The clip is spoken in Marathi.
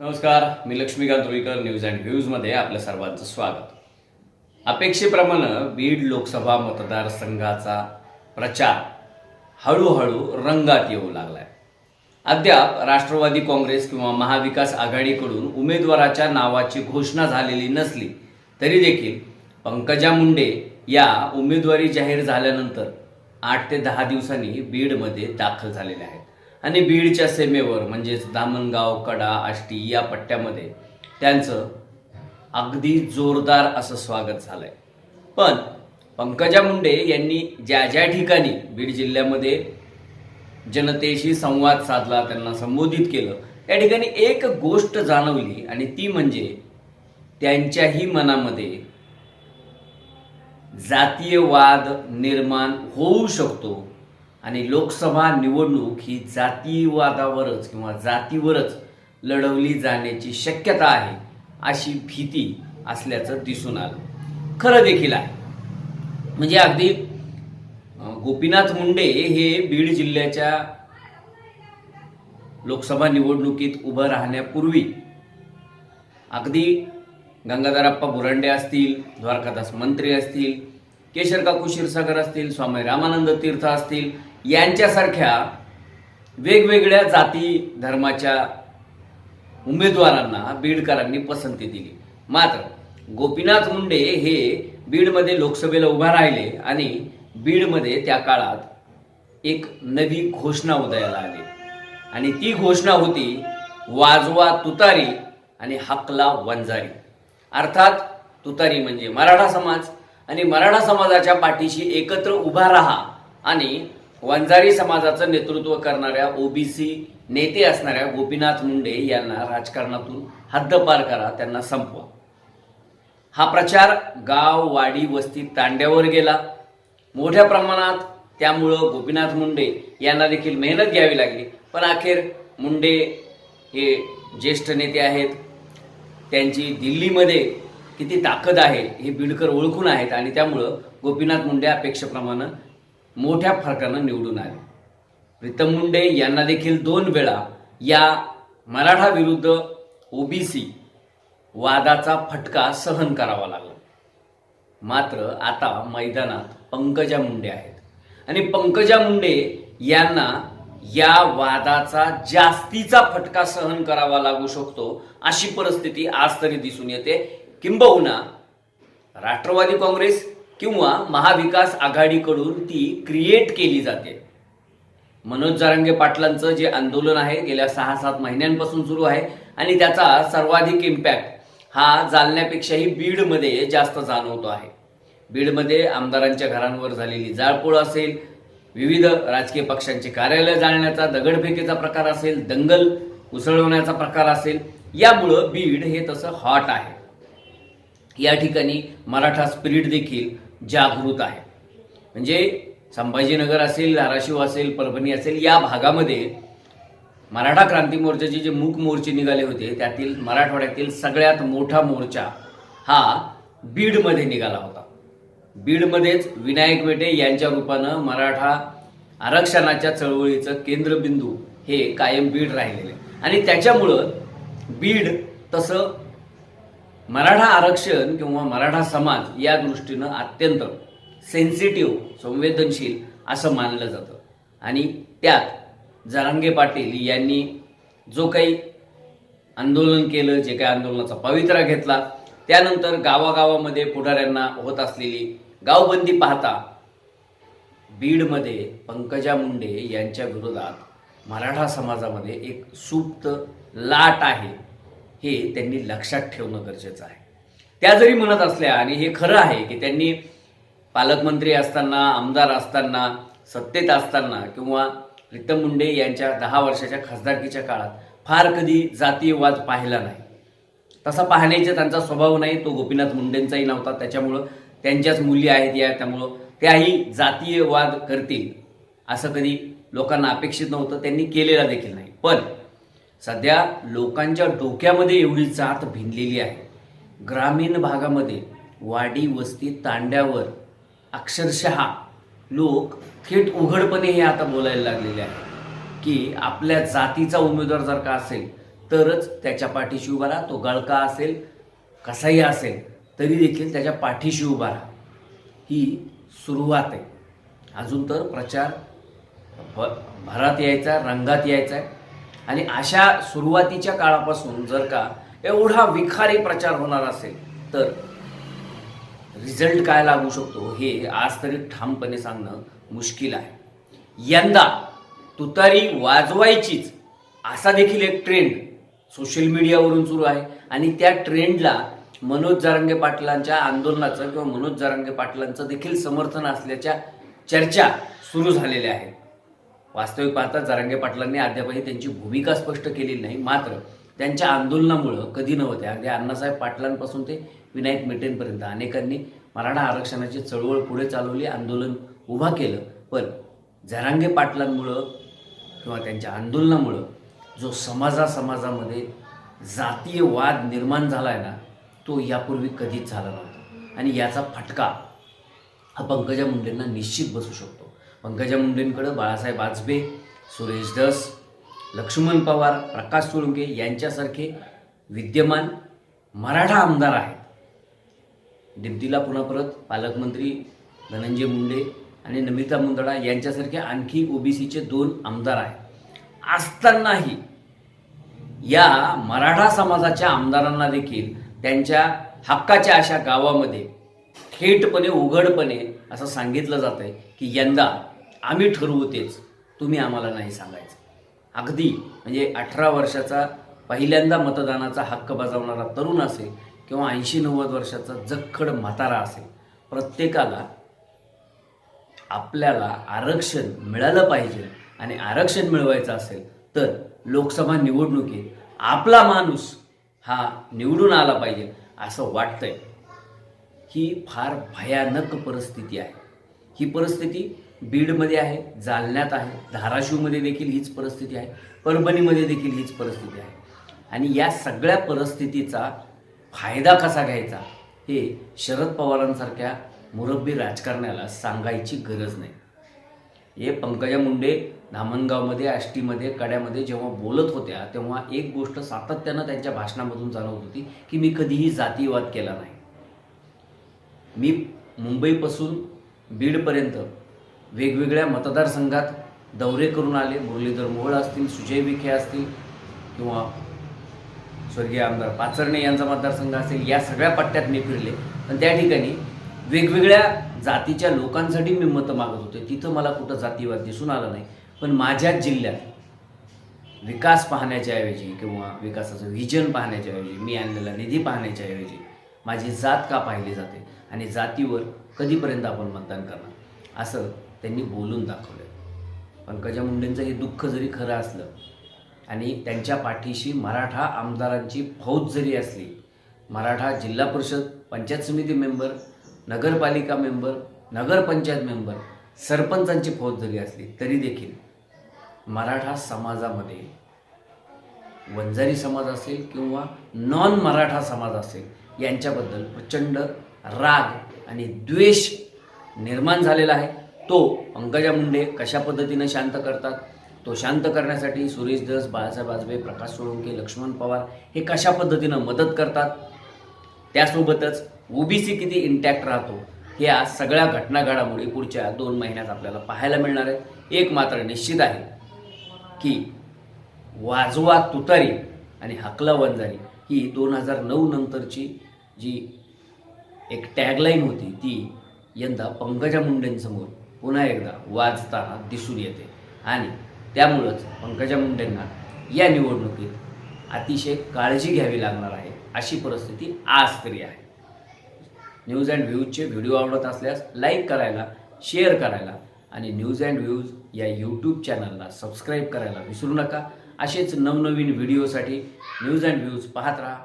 नमस्कार मी लक्ष्मीकांत रुईकर न्यूज अँड व्ह्यूजमध्ये आपलं सर्वांचं स्वागत. अपेक्षेप्रमाणे बीड लोकसभा मतदारसंघाचा प्रचार हळूहळू रंगात येऊ लागलाय. अद्याप राष्ट्रवादी काँग्रेस किंवा महाविकास आघाडीकडून उमेदवाराच्या नावाची घोषणा झालेली नसली तरी देखील पंकजा मुंडे या उमेदवारी जाहीर झाल्यानंतर आठ ते दहा दिवसांनी बीडमध्ये दाखल झालेल्या आहेत. आणि बीडच्या सीमेवर म्हणजेच दामणगाव कडा आष्टी या पट्ट्यामध्ये त्यांचं अगदी जोरदार असं स्वागत झालंय. पण पंकजा मुंडे यांनी ज्या ज्या ठिकाणी बीड जिल्ह्यामध्ये जनतेशी संवाद साधला त्यांना संबोधित केलं या ठिकाणी एक गोष्ट जाणवली आणि ती म्हणजे त्यांच्याही मनामध्ये जातीयवाद निर्माण होऊ शकतो आणि लोकसभा निवडणूक ही जातीवादावरच किंवा जातीवरच लढवली जाण्याची शक्यता आहे अशी भीती असल्याचं दिसून आलं. खरं देखील आहे. म्हणजे अगदी गोपीनाथ मुंडे हे बीड जिल्ह्याच्या लोकसभा निवडणुकीत उभं राहण्यापूर्वी अगदी गंगाधरप्पा बुरांडे असतील द्वारकादास मंत्री असतील केशर काकू क्षीरसागर असतील स्वामी रामानंद तीर्थ असतील यांच्यासारख्या वेगवेगळ्या जाती धर्माच्या उमेदवारांना बीडकरांनी पसंती दिली. मात्र गोपीनाथ मुंडे हे बीडमध्ये लोकसभेला उभा राहिले आणि बीडमध्ये त्या काळात एक नवी घोषणा उदयाला आली. आणि ती घोषणा होती वाजवा तुतारी आणि हकला वंजारी. अर्थात तुतारी म्हणजे मराठा समाज. आणि मराठा समाजाच्या पाठीशी एकत्र उभा राहा आणि वंजारी समाजाचं नेतृत्व करणाऱ्या ओबीसी नेते असणाऱ्या गोपीनाथ मुंडे यांना राजकारणातून हद्दपार करा त्यांना संपवा. हा प्रचार गाव वाडी वस्ती तांड्यावर गेला. मोठ्या प्रमाणात त्यामुळं गोपीनाथ मुंडे यांना देखील मेहनत घ्यावी लागली. पण अखेर मुंडे हे ज्येष्ठ नेते आहेत. त्यांची दिल्लीमध्ये किती ताकद आहे हे बिडकर ओळखून आहेत आणि त्यामुळं गोपीनाथ मुंडे अपेक्षेप्रमाणे मोठ्या फरकानं निवडून आले. प्रीतम मुंडे यांना देखील दोन वेळा या मराठा विरुद्ध ओबीसी वादाचा फटका सहन करावा लागला. मात्र आता मैदानात पंकजा मुंडे आहेत. आणि पंकजा मुंडे यांना या वादाचा जास्तीचा फटका सहन करावा लागू शकतो अशी परिस्थिती आज तरी दिसून येते. किंबहुना राष्ट्रवादी काँग्रेस किंवा महाविकास आघाडीकडून ती क्रिएट केली जाते. मनोज जारंगे पाटलांचं जे आंदोलन आहे गेल्या सहा सात महिन्यांपासून सुरू आहे आणि त्याचा सर्वाधिक इम्पॅक्ट हा जालन्यापेक्षाही बीडमध्ये जास्त जाणवतो आहे. बीडमध्ये आमदारांच्या घरांवर झालेली जाळपोळ असेल विविध राजकीय पक्षांचे कार्यालय जाळण्याचा दगडफेकीचा प्रकार असेल दंगल उसळवण्याचा प्रकार असेल यामुळं बीड हे तसं हॉट आहे. या ठिकाणी मराठा स्पिरिट देखील जागृत आहे. म्हणजे संभाजीनगर असेल धाराशिव असेल परभणी असेल या भागामध्ये मराठा क्रांती मोर्चाचे जे मूक मोर्चे निघाले होते त्यातील मराठवाड्यातील सगळ्यात मोठा मोर्चा हा बीडमध्ये निघाला होता. बीडमध्येच विनायक मेटे यांच्या रूपानं मराठा आरक्षणाच्या चळवळीचं केंद्रबिंदू हे कायम बीड राहिलेले आणि त्याच्यामुळं बीड तसं मराठा आरक्षण किंवा मराठा समाज या दृष्टीनं अत्यंत सेन्सिटिव्ह संवेदनशील असं मानलं जातं. आणि त्यात जरांगे पाटील यांनी जो काही आंदोलन केलं जे काही आंदोलनाचा पवित्रा घेतला त्यानंतर गावागावामध्ये पुढाऱ्यांना होत असलेली गावबंदी पाहता बीडमध्ये पंकजा मुंडे यांच्या विरोधात मराठा समाजामध्ये एक सुप्त लाट आहे. हे त्यांनी लक्षात ठेवणं गरजेचं आहे. त्या जरी म्हणत असल्या आणि हे खरं आहे की त्यांनी पालकमंत्री असताना आमदार असताना सत्तेत असताना किंवा प्रीतम मुंडे यांच्या दहा वर्षाच्या खासदारकीच्या काळात फार कधी जातीयवाद पाहिला नाही. तसा पाहण्याचा त्यांचा स्वभाव नाही तो गोपीनाथ मुंडेंचाही नव्हता. त्याच्यामुळं त्यांच्याच मुली आहेत या त्यामुळं त्याही जातीयवाद करतील असं कधी लोकांना अपेक्षित नव्हतं. त्यांनी केलेला देखील नाही. पण सध्या लोकांच्या डोक्यामध्ये एवढी जात भिनलेली आहे. ग्रामीण भागामध्ये वाडी वस्ती तांड्यावर अक्षरशः लोक थेट उघडपणे हे आता बोलायला लागलेले आहे की आपल्या जातीचा उमेदवार जर का असेल तरच त्याच्या पाठीशी उभा राहा. तो गळका असेल कसाही असेल तरी देखील त्याच्या पाठीशी उभा राहा. ही सुरुवात आहे. अजून तर प्रचार भ भरात यायचा रंगात यायचा आहे. आणि अशा सुरुवातीच्या काळापासून जर का एवढा विखारी प्रचार होणार असेल तर रिझल्ट काय लागू शकतो हे आज तरी ठामपणे सांगणं मुश्किल आहे. यंदा तुतारी वाजवायचीच असा देखील एक ट्रेंड सोशल मीडियावरून सुरू आहे. आणि त्या ट्रेंडला मनोज जारंगे पाटलांच्या आंदोलनाचं किंवा मनोज जारंगे पाटलांचं देखील समर्थन असल्याच्या चर्चा सुरू झालेल्या आहेत. वास्तविक पाहता जरांगे पाटलांनी अद्यापही त्यांची भूमिका स्पष्ट केलेली नाही. मात्र त्यांच्या आंदोलनामुळं कधी नव्हते. अगदी अण्णासाहेब पाटलांपासून ते विनायक मेटेंपर्यंत अनेकांनी मराठा आरक्षणाची चळवळ पुढे चालवली आंदोलन उभा केलं. पण जरांगे पाटलांमुळं किंवा त्यांच्या आंदोलनामुळं जो समाजा समाजामध्ये जातीय वाद निर्माण झाला आहे ना तो यापूर्वी कधीच झाला नव्हता. आणि याचा फटका हा पंकजा मुंडेंना निश्चित बसू शकतो. पंकजा मुंडेंकडं बाळासाहेब आजबे सुरेश धस लक्ष्मण पवार प्रकाश सोळुंके यांच्यासारखे विद्यमान मराठा आमदार आहेत. दिप्तीला पुन्हा परत पालकमंत्री धनंजय मुंडे आणि नमिता मुंदडा यांच्यासारखे आणखी ओबीसीचे दोन आमदार आहेत. असतानाही या मराठा समाजाच्या आमदारांना देखील त्यांच्या हक्काच्या अशा गावामध्ये थेटपणे उघडपणे असं सांगितलं जातं आहे की यंदा आम्ही ठरवू तेच. तुम्ही आम्हाला नाही सांगायचं. अगदी म्हणजे अठरा वर्षाचा पहिल्यांदा मतदानाचा हक्क बजावणारा तरुण असेल किंवा ऐंशी नव्वद वर्षाचा जखड म्हातारा असेल प्रत्येकाला आपल्याला आरक्षण मिळालं पाहिजे आणि आरक्षण मिळवायचं असेल तर लोकसभा निवडणुकीत आपला माणूस हा निवडून आला पाहिजे असं वाटतंय. ही फार भयानक परिस्थिती आहे. ही परिस्थिती बीडमध्ये आहे जालन्यात आहे धाराशिवमध्ये देखील हीच परिस्थिती आहे परभणीमध्ये देखील हीच परिस्थिती आहे. आणि या सगळ्या परिस्थितीचा फायदा कसा घ्यायचा हे शरद पवारांसारख्या मुरब्बी राजकारण्याला सांगायची गरज नाही. हे पंकजा मुंडे धामणगावमध्ये आष्टीमध्ये कड्यामध्ये जेव्हा बोलत होत्या तेव्हा एक गोष्ट सातत्यानं त्यांच्या भाषणामधून जाणवत होती की मी कधीही जातीवाद केला नाही. मी मुंबईपासून बीडपर्यंत वेगवेगळ्या मतदारसंघात दौरे करून आले. मुरलीधर मोहोळ असतील सुजय विखे असतील किंवा स्वर्गीय आमदार पाचरणे यांचा मतदारसंघ असेल या सगळ्या पट्ट्यात मी फिरले. पण त्या ठिकाणी वेगवेगळ्या जातीच्या लोकांसाठी मी मतं मागत होते. तिथं मला कुठं जातीवाद दिसून आला नाही. पण माझ्याच जिल्ह्यात विकास पाहण्याच्या ऐवजी किंवा विकासाचं व्हिजन पाहण्याच्या ऐवजी मी आणलेला निधी पाहण्याच्या ऐवजी माझी जात का पाहिली जाते? आणि जातीवर कधीपर्यंत आपण मतदान करणार? असं त्यांनी बोलून दाखवलं पंकजा मुंडेंचं हे दुःख जरी खरं असलं आणि त्यांच्या पाठीशी मराठा आमदारांची फौज जरी असली मराठा जिल्हा परिषद पंचायत समिती मेंबर नगरपालिका मेंबर नगरपंचायत मेंबर सरपंचांची फौज जरी असली तरी देखील मराठा समाजामध्ये वंजारी समाज असेल किंवा नॉन मराठा समाज असेल यांच्याबद्दल प्रचंड राग आणि द्वेष निर्माण झालेला आहे. तो पंकजा मुंडे कशा पद्धतीनं शांत करतात? तो शांत करण्यासाठी सुरेश दस बाळासाहेब आजबे प्रकाश सोळंके लक्ष्मण पवार हे कशा पद्धतीनं मदत करतात? त्यासोबतच ओबीसी किती इंटॅक्ट राहतो या सगळ्या घटना घडामोडी पुढच्या दोन महिन्यात आपल्याला पाहायला मिळणार आहेत एक मात्र निश्चित आहे की वाजवा तुतारी आणि हकला वंजारी ही दोन हजार नऊ नंतरची जी एक टॅगलाईन होती ती यंदा पंकजा मुंडेंसमोर पुन्हा एकदा वाजताना दिसून येते. आणि त्यामुळंच पंकजा मुंडेंना या निवडणुकीत अतिशय काळजी घ्यावी लागणार आहे अशी परिस्थिती आज तरी आहे. न्यूज अँड व्ह्यूजचे व्हिडिओ आवडत असल्यास लाईक करायला शेअर करायला आणि न्यूज अँड व्ह्यूज या यूट्यूब चॅनलला सबस्क्राईब करायला विसरू नका. असेच नवनवीन व्हिडिओसाठी न्यूज अँड व्ह्यूज पाहत राहा.